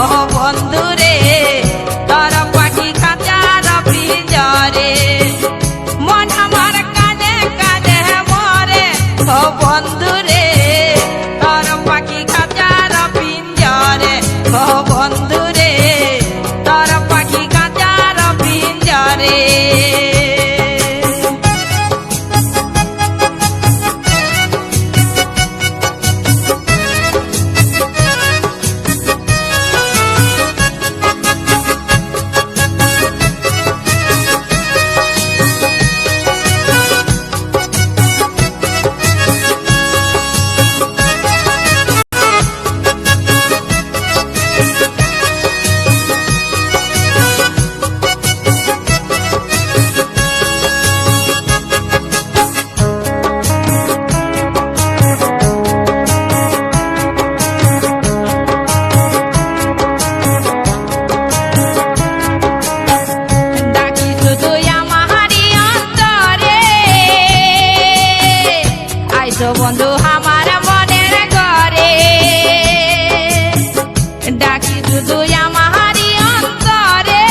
ও বন্ধুরে আইসো বন্ধু আমার মনের ঘরে। ডাকি শুধু আমারই অন্তরে।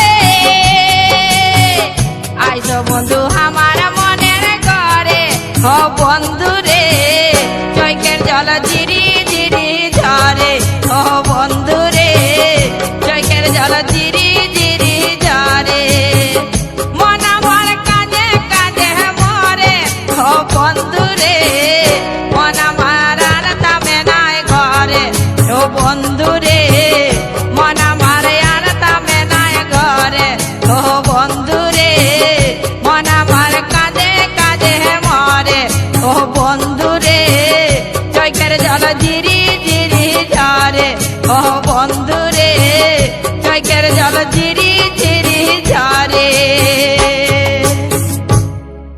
আইসো বন্ধু আমার